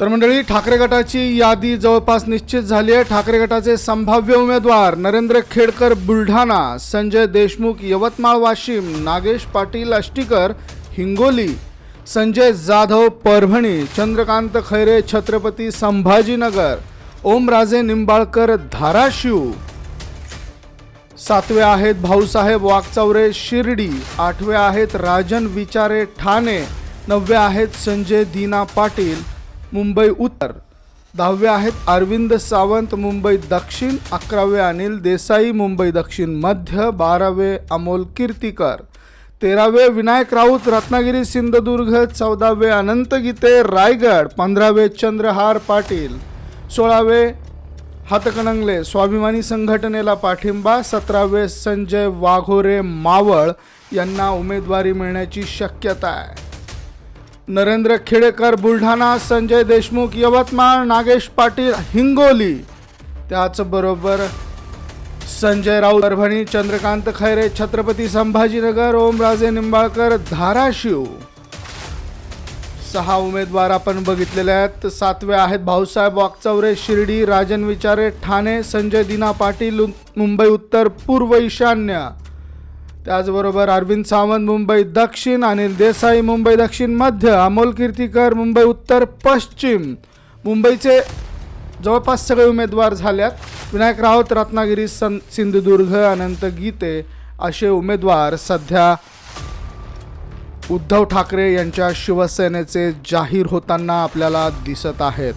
तर मंडळी ठाकरे गटाची यादी जवळपास निश्चित झाली आहे. ठाकरे गटाचे संभाव्य उमेदवार नरेंद्र खेडकर बुलढाणा संजय देशमुख यवतमाळ वाशिम नागेश पाटील अष्टीकर हिंगोली संजय जाधव परभणी चंद्रकांत खैरे छत्रपती संभाजीनगर ओमराजे निंबाळकर धाराशिव. सातवे आहेत भाऊसाहेब वागचौरे शिर्डी. आठवे आहेत राजन विचारे ठाणे. नववे आहेत संजय दीना पाटील. मुंबई उत्तर. दहावे आहेत अरविंद सावंत मुंबई दक्षिण अकरावे अनिल देसाई मुंबई दक्षिण मध्य बारावे अमोल कीर्तीकर. तेरावे विनायक राऊत रत्नागिरी सिंधुदुर्ग चौदावे अनंत गीते रायगड पंधरावे चंद्रहार पाटील. सोळावे हातकणंगले स्वाभिमानी संघटनेला पाठिंबा सतरावे संजय वाघोरे मावळ यांना उमेदवारी मिळण्याची शक्यता आहे. नरेंद्र खेडेकर बुलढाणा संजय देशमुख यवतमाळ नागेश पाटील हिंगोली. त्याचबरोबर संजय राऊत परभणी चंद्रकांत खैरे छत्रपती संभाजीनगर ओमराजे निंबाळकर धाराशिव. सहा उमेदवार आपण बघितलेले आहेत. सातवे आहेत भाऊसाहेब वागचौरे शिर्डी राजन विचारे ठाणे संजय दिना पाटील मुंबई उत्तर पूर्व ईशान्य. त्याचबरोबर अरविंद सावंत मुंबई दक्षिण अनिल देसाई मुंबई दक्षिण मध्य अमोल कीर्तीकर मुंबई उत्तर पश्चिम. मुंबईचे जवळपास सगळे उमेदवार झाल्यात. विनायक राऊत रत्नागिरी सन सिंधुदुर्ग अनंत गीते असे उमेदवार सध्या उद्धव ठाकरे यांच्या शिवसेनेचे जाहीर होताना आपल्याला दिसत आहेत.